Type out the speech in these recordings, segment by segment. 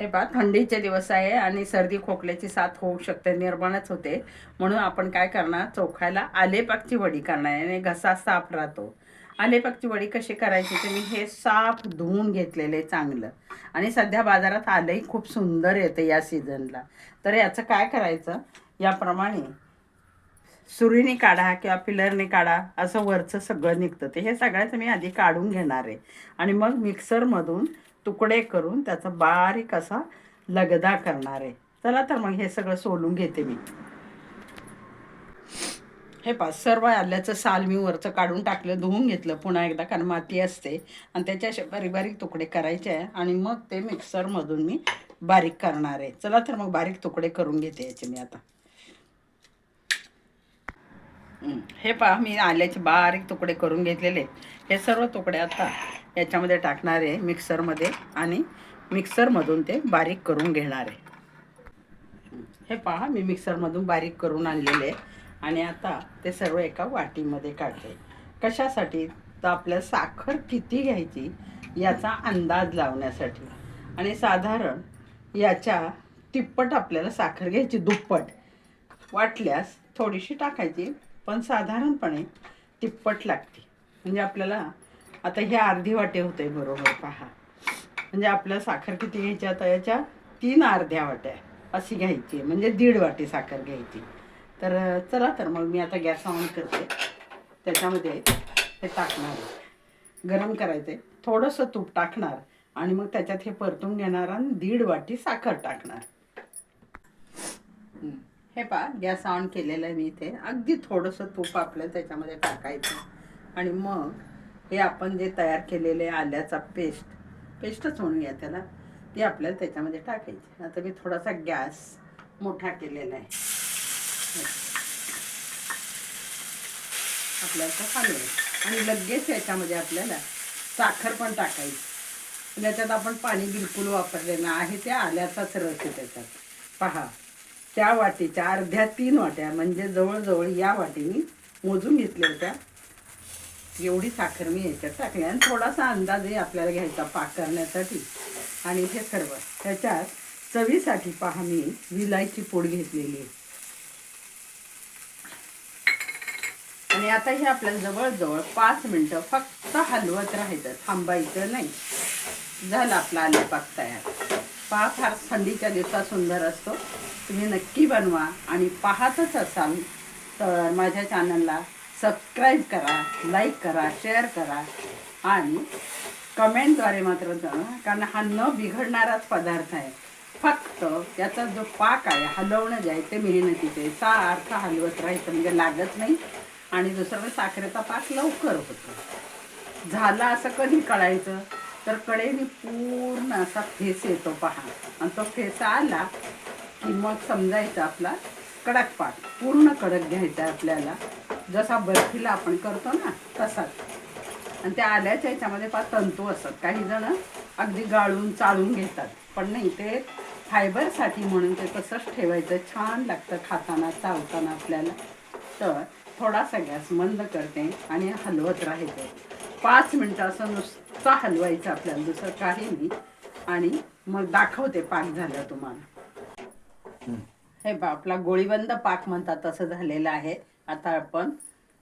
हे बा थंडीचे दिवस आहे आणि सर्दी खोकल्याची साथ होऊ शकते निर्माणच होते. म्हणून आपण काय करणार? चोखायला आलेपाकची वडी करणार आहे आणि घसा साफ राहतो. आलेपाकची वडी कशी करायची? तर मी हे साफ धुवून घेतलेलं आहे चांगलं. आणि सध्या बाजारात आलंही खूप सुंदर येतं या सीझनला. तर याचं काय करायचं? याप्रमाणे सुरीने काढा किंवा पिलरने काढा असं वरचं सगळं निघतं. ते हे सगळ्याचं मी आधी काढून घेणार आहे. आणि मग मिक्सरमधून तुकडे करून त्याचा बारीक असा लगदा करणार आहे. चला तर मग हे सगळं सोलून घेते मी. हे पा सर्व आल्याचं साल मी वरचं काढून टाकलं धुवून घेतलं पुन्हा एकदा कारण माती असते. आणि त्याच्या असे बारीक बारीक तुकडे करायचे आहे. आणि मग ते मिक्सरमधून मी बारीक करणार आहे. चला तर मग बारीक तुकडे करून घेते याचे मी आता. हे पहा मी आल्याचे बारीक तुकडे करून घेतलेले. हे सर्व तुकडे आता याच्यामध्ये टाकणार आहे मिक्सरमध्ये आणि मिक्सरमधून ते बारीक करून घेणार आहे. हे पहा मी मिक्सरमधून बारीक करून आणलेले आणि आता ते सर्व एका वाटीमध्ये काढते. कशासाठी? तर आपल्याला साखर किती घ्यायची याचा अंदाज लावण्यासाठी. आणि साधारण याच्या तिप्पट आपल्याला साखर घ्यायची दुप्पट. वाटल्यास थोडीशी टाकायची. पण साधारणपणे तिप्पट लागते. म्हणजे आपल्याला आता हे अर्धी वाटे होते बरोबर पहा. म्हणजे आपल्या साखर किती घ्यायच्या आता याच्या तीन अर्ध्या वाट्या अशी घ्यायची. म्हणजे दीड वाटी साखर घ्यायची. तर चला तर मग मी आता गॅस ऑन करते. त्याच्यामध्ये हे टाकणार गरम करायचं थोडंसं तूप टाकणार आणि मग त्याच्यात हे परतून घेणार आणि दीड वाटी साखर टाकणार. हे पहा गॅस ऑन केलेलं आहे मी इथे. अगदी थोडंसं तूप आपलं त्याच्यामध्ये टाकायचं. आणि मग हे आपण जे तयार केलेले आल्याचा पेस्ट पेस्टच म्हणूया त्याला ते आपल्याला त्याच्यामध्ये टाकायचे. आता मी थोडासा गॅस मोठा केलेला आहे. आपल्याला तो हलवायचं आणि लगेच याच्यामध्ये आपल्याला साखर पण टाकायची. त्याच्यात आपण पाणी बिलकुल वापरलेलं आहे ते आल्याचाच रस आहे त्याच्यात. पहा. त्या वाटीच्या अर्ध्या तीन वाट्या म्हणजे जवळजवळ या वाटीने मोजून घेतल्या होत्या. एवढी साखर मी याच्यात टाकली आणि थोडासा अंदाजही आपल्याला घ्यायचा पाक करण्यासाठी. आणि हे सर्व त्याच्यात चवीसाठी पहा मी विलायची पूड घेतलेली आहे. आणि आता हे आपल्याला जवळजवळ पाच मिनटं फक्त हलवत राहायचं थांबायचं नाही. झालं आपला आले पाक तयार. पहा फार थंडीच्या दिवसात सुंदर असतो. तुम्ही नक्की बनवा आणि पाहतच असाल तर माझ्या चॅनलला सबस्क्राईब करा लाईक करा शेअर करा आणि कमेंटद्वारे मात्र जाणवा कारण हा न बिघडणाराच पदार्थ आहे. फक्त त्याचा जो पाक आहे हलवणं जे आहे ते मेहनतीचे सारखं हलवत राहायचं म्हणजे लागत नाही आणि दुसरं साखरेचा पाक लवकर होतो. झाला असं कधी कळायचं? तर कडेने पूर्ण असा फेस येतो पहा. आणि तो फेस आला की मग समजायचा आपला कडक पाक पूर्ण कडक घ्यायचा आहे आपल्याला. जसा बर्फीला आपण करतो ना तसाच. आणि त्या आल्याच्या याच्यामध्ये पा तंतू असतात. काही जण अगदी गाळून चाळून घेतात. पण नाही ते फायबरसाठी म्हणून ते तसंच ठेवायचं. छान लागतं खाताना चावताना आपल्याला. तर थोडासा गॅस मंद करते आणि हलवत राहायचं. पाच मिनटं असं नुसतं हलवायचं आपल्याला दुसरं काही नाही. आणि मग दाखवते पाक झालं तुम्हाला. हे बा आपला गोळीबंद पाक म्हणतात तसं झालेलं आहे. आता आपण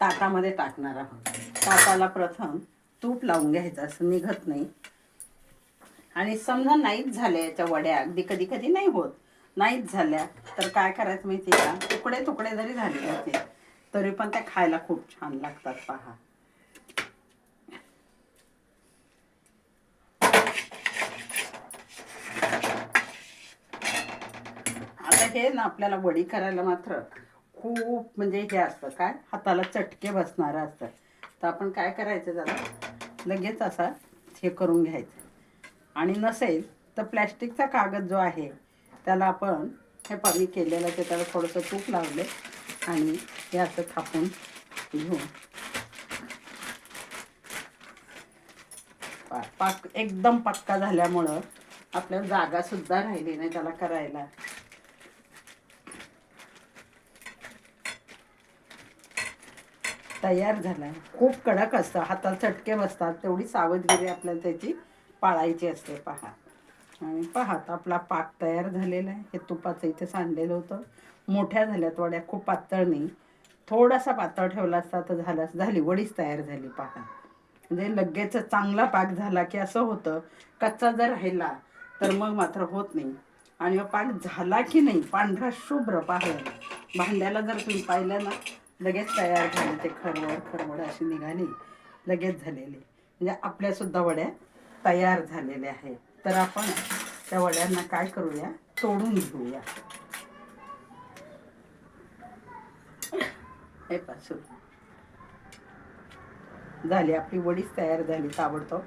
ताटामध्ये टाकणार आहोत. ताटाला प्रथम तूप लावून घ्यायचं असं निघत नाही. आणि समजा नाहीच झाल्या याच्या वड्या अगदी कधी कधी नाही होत. नाहीच झाल्या तर काय करायचं माहिती का? तुकडे तुकडे जरी झाले होते तरी पण त्या खायला खूप छान लागतात पहा आता हे ना आपल्याला वडी करायला मात्र खूप म्हणजे हे असतं. काय? हाताला चटके बसणारं असतं. तर आपण काय करायचं जरा? लगेच असा हे करून घ्यायचं. आणि नसेल तर प्लॅस्टिकचा कागद जो आहे त्याला आपण हे पाणी केलेलं ते त्याला थोडंसं तूप लावले आणि हे असं थापून घेऊन. पाक एकदम पक्का झाल्यामुळं आपल्याला जागा सुद्धा राहिली नाही त्याला करायला. तयार झाला आहे खूप कडक असतं. हाताला चटके बसतात. तेवढी सावधगिरी आपल्याला त्याची पाळायची असते. पहा. आणि पाहात आपला पाक तयार झालेला आहे. हे तुपाचं इथे सांडलेलं होतं. मोठ्या झाल्यात वड्या. खूप पातळ नाही. थोडासा पातळ ठेवला असता तर झाला झाली. वडीच तयार झाली. पहा. म्हणजे लगेच चांगला पाक झाला की असं होतं कच्चा जर राहिला तर मग मात्र होत नाही. आणि मग पाक झाला की नाही पांढरा शुभ्र पाहिला भांड्याला जर तुम्ही पाहिलं ना लगेच तयार झाले. ते खरवड खरवड अशी निघाली. लगेच झालेली. म्हणजे आपल्यासुद्धा वड्या तयार झालेल्या आहेत. तर आपण त्या वड्यांना काय करूया? तोडून घेऊया. हे पासून झाली. आपली वडीच तयार झाली. ताबडतोब.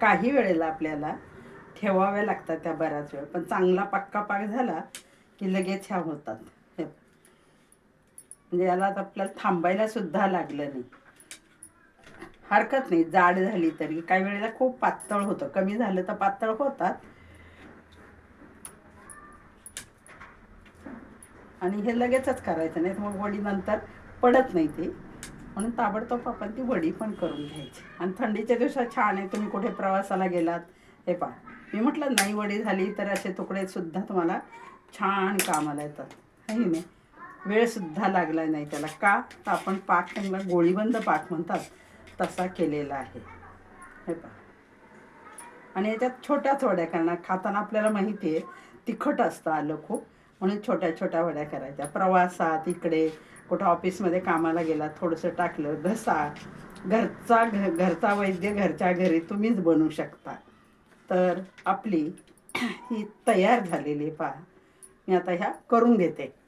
काही वेळेला आपल्याला ठेवाव्या लागतात त्या बराच वेळ. पण चांगला पक्का पाक झाला की लगेच ह्या होतात. म्हणजे याला आपल्याला थांबायला सुद्धा लागलं नाही. हरकत नाही जाड झाली तरी. काही वेळेला खूप पातळ होतं. कमी झालं तर पातळ होतात. आणि हे लगेचच करायचं नाही मग वडी नंतर पडत नाही ते. म्हणून ताबडतोब आपण ती वडी पण करून घ्यायची. आणि थंडीच्या दिवसात छान आहे तुम्ही कुठे प्रवासाला गेलात? हे पहा. मी म्हटलं नाही वडी झाली तर असे तुकडे सुद्धा तुम्हाला छान कामाला येतात. आहे नाही? वेळसुद्धा लागला नाही त्याला. का? तर आपण पाक त्यांना गोळीबंद पाक म्हणतात तसा केलेला आहे. हे पहा. आणि याच्यात छोट्याच थोड्या कारण खाताना आपल्याला माहिती आहे तिखट असतं आलं खूप म्हणून छोट्या छोट्या वड्या करायच्या. प्रवासात इकडे कुठं ऑफिसमध्ये कामाला गेला थोडंसं टाकलं घसा घरचा घ घरचा वैद्य घरच्या घरी तुम्हीच बनवू शकता. तर आपली ही तयार झालेली पहा. मी आता ह्या करून घेते.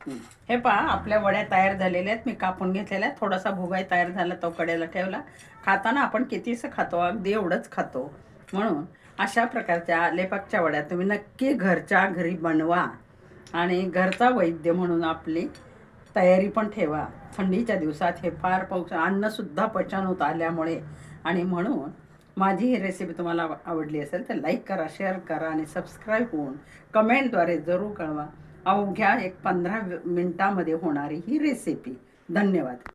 हं. पहा आपल्या वड्या तयार झालेल्या आहेत. मी कापून घेतलेल्या आहेत. थोडासा भुगाई तयार झाला तो कडेला ठेवला. खाताना आपण कितीसं खातो? अगदी एवढंच खातो. म्हणून अशा प्रकारच्या लेपाकच्या वड्या तुम्ही नक्की घरच्या घरी बनवा. आणि घरचा वैद्य म्हणून आपली तयारी पण ठेवा. थंडीच्या दिवसात हे फार पाऊस अन्नसुद्धा पचन होत आल्यामुळे. आणि म्हणून माझी ही रेसिपी तुम्हाला आवडली असेल तर लाईक करा शेअर करा आणि सबस्क्राईब होऊन कमेंटद्वारे जरूर कळवा. अवघ्या एक पंधरा मिनटामध्ये होणारी ही रेसिपी धन्यवाद.